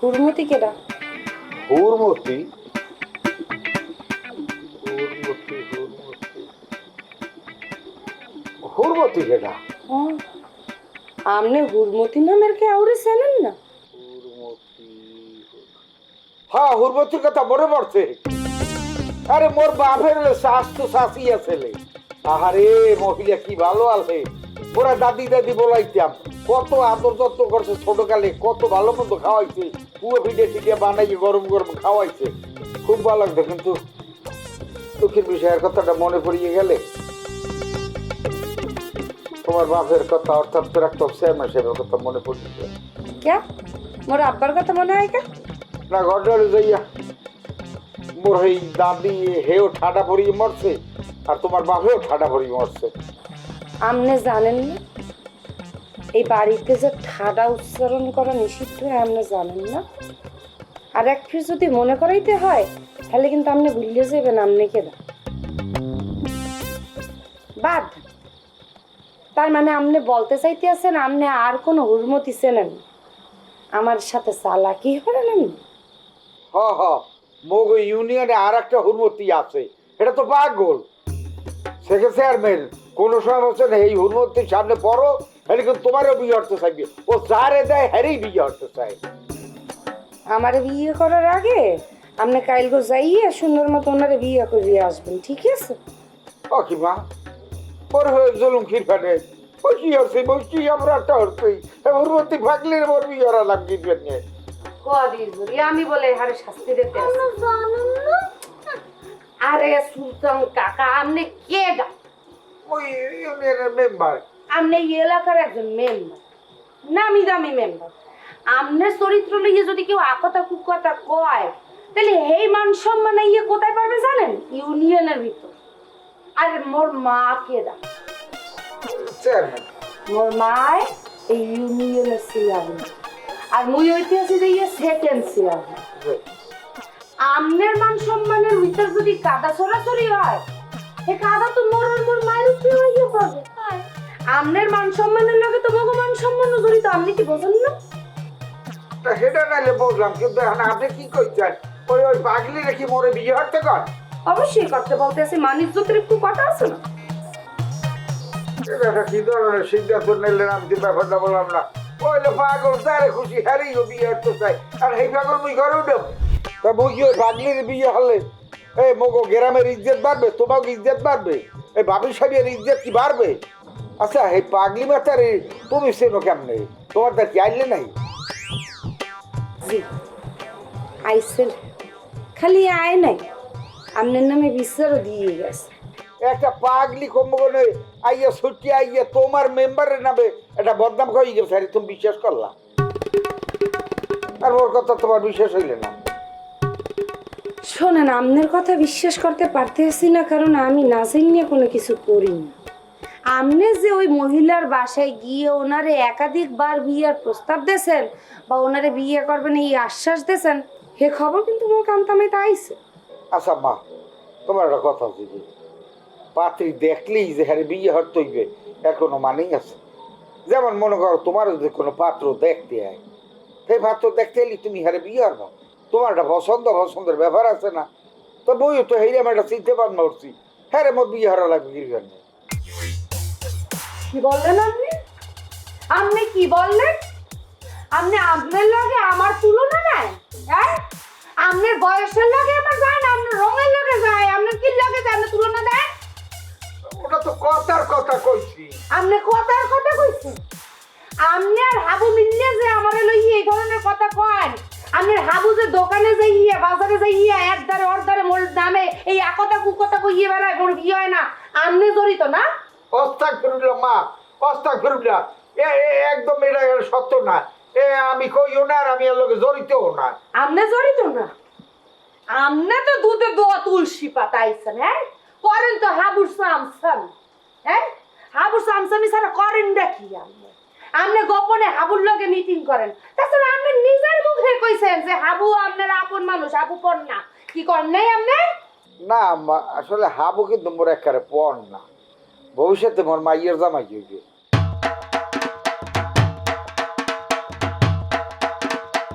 হুরমতি কেডা? হুরমতি হুরমতি হুরমতি হুরমতি কেটা আমনে হুরমতি নামের কে আউরে চেনেন না? হ্যাঁ হুরমতির কথা মনে পড়ছে। আরে মোর বাপের শাস তো শাসি আছেলে আহারে মহিলা কি ভালো আছে। ওরা দাদি দাদি বলাইতাম। কত আদর যত্ন করছে ছোটকালে কত ভালো মন্দ খাওয়াইছে। পুরো পিঠে টিকে বানাইয়ে গরম গরম খাওয়াইছে। খুব ভালো লাগতো কিন্তু দুঃখের বিষয়ের কথাটা মনে পড়িয়ে গেলে তোমার বাপের কথা অর্থাৎ প্রাক্তন শ্যামা সাহেবের কথা মনে পড়িয়ে গেল। কে মোর আব্বার কথা মনে হয় কে না ঘটনাটা যাইয়া মোর এই দাদি হেও ঠাডা ভরিয়ে মরছে আর তোমার বাপেও ঠাডা ভরিয়ে মরছে। আমনে জানেন না? এই বাড়িতে যে ঠাডা উচ্চারণ করা নিষিদ্ধ আপনি জানেন না? আর এক ফির যদি মনে করাইতে হয়, তাহলে কিন্তু আপনি ভুলিয়ে যাবেন আমনে কেডা বাদ। তার মানে আপনি বলতে চাইতে আছেন আপনি আর কোনো হুরমতি চেনেন। আমার সাথে চালাকি করেন? আপনি হ হ। মগ ইউনিয়নে আর একটা হুরমতি আছে। এটা তো পাগল। সেকে চেয়ারম্যান কোন সময় বলছে না এই হুরমতির সামনে পড়ো এটা কিন্তু তোমারও বিয়ে হতে চাইবে? ও যারে দেয় হ্যারেই বিয়ে হতে চায়। আমার বিয়ে করার আগে আপনি কাইলগো যাইয়ে সুন্দর মতো ওনারে বিয়ে করিয়ে আসবেন ঠিক আছে? ও কি মা? ওর হয়ে জলুম কি হচ্ছে ওই কি আমরা একটা হচ্ছে হুরমতি ভাগলে ওর বিয়ে নিয়ে আমি বলে হারে শাস্তি দিতে আরে সুলতান কাকা আপনি কে গা? ওই ইউনিয়নের মেম্বার। আপনি এই এলাকার একজন মেম্বার নামি দামি মেম্বার আমনের চরিত্র লইয়ে যদি কেউ আকতা কুকতা কয় তাহলে এই মান সম্মান ইয়ে কোথায় পারবে জানেন? ইউনিয়নের ভিতর। আর মোর মা কে দা মোর মায় এই ইউনিয়নের চেয়ারম্যান আর মুই হইতে আছি যে ইয়ে সেকেন্ড চেয়ারম্যান আমনের মান সম্মানের ভিতর যদি কাদা ছড়াছড়ি হয় এ কাদা তো মোর মোর মায়ের উপরে হইয়া পড়বে। আমনের মান সম্মানের লগে তো ভগবান সম্মান জড়িত আপনি কি বোঝেন না? তা সেটা নাইলে বুঝলাম কিন্তু এখন আপনি কি করছেন ওই ওই পাগলি রেখে মোরে বিয়ে হতে কর অবশ্যই করতে বলতে আছে মানিক জ্যোতির একটু কথা আছে না? এটা কি ধরনের সিদ্ধান্ত নিলেন আমি ব্যাপারটা বললাম না। ওইলে পাগল তারে খুশি হারেই ও বিয়ে হতে চাই আর এই পাগল মুই ঘরে উঠব তা বুঝি ওই পাগলির বিয়ে হলে এই মগো গ্রামের ইজ্জত বাড়বে তোমাকে ইজ্জত বাড়বে? এই ভাবি সাহেবের ইজ্জত কি বাড়বে? আচ্ছা এই পাগলি মাতারে তুমি চেনো কেমনে? তোমার তার কি আইলে নাই? জি আইসেল। খালি আয় নাই। আপনার নামে বিচারও দিয়ে গেছে। একটা পাগলি কমবনে আইয়া ছুটি আইয়া তোমার মেম্বারের নামে একটা বদনাম হয়ে গেছে আরে তুমি বিশ্বাস করলা? আর ওর কথা তোমার বিশ্বাস হইলে না। শোনেন আপনার কথা বিশ্বাস করতে পারতেছি না কারণ আমি নাজিল নিয়ে কোনো কিছু করি না। আপনি যে ওই মহিলার বাসায় গিয়ে ওনারে একাধিকবার বিয়ের প্রস্তাব দিয়েছেন বা ওনারে বিয়ে করবেন এই আশ্বাস দিয়েছেন হে খবর কিন্তু মোর কান্তামাইতে আইছে। আচ্ছা মা, তোমার একটা কথা যে, পাত্রী দেখলেই যে হ্যাঁ বিয়ে হতে হইবে, এর কোনো মানেই আছে। যেমন মনে করো তোমার যদি কোনো পাত্র দেখতে হয় সেই পাত্র দেখতে এলি তুমি হ্যাঁ বিয়ে হব তোমার একটা পছন্দ, পছন্দের ব্যাপার আছে না। তো বইও তো হেরে আমি একটা চিনতে উঠছি হ্যাঁ রে, মোর বিয়ে হারা লাগবে কি বললেন আপনি? আপনি কি বললেন? আপনি আপনার লগে আমার তুলনা নেয় হ্যাঁ? আপনার বয়সের লগে আমার যায় না আপনার রঙের লগে যায়। আপনার কি লগে যায়? আপনি তুলনা দেন। ওটা তো কথার কথা কইছি। আপনি কথার কথা কইছেন। আপনি আর হাবু মিললে যে আমার লই এই ধরনের কথা কয়। আপনার হাবু যে দোকানে যাইয়া বাজারে যাইয়া এক ধারে অর ধারে মোর নামে এই একতা কুকতা কইয়ে বেড়ায় মোর বিয়ে হয় না। আপনি জড়িত না? অস্তাক ফেরুল্লা মা অস্তাক এ একদম এটা সত্য না। এ আমি কইও না আর আমি এর লগে জড়িতও না। আমনে জড়িত না? আমনে তো দুধে দোয়া তুলসী পাতা আইছেন হ্যাঁ? করেন তো হাবুর সামসাম হ্যাঁ? হাবুর সামসামি ছাড়া করেন দেখি আপনি আপনি গোপনে হাবুর লগে মিটিং করেন। তাছাড়া আপনি নিজের মুখে কইছেন যে হাবু আপনার আপন মানুষ আপু পর না কি করেন নাই আপনি না আসলে হাবু কিন্তু মোর একারে পণ না ভবিষ্যতে মোর মাইয়ের জামাই হইবে।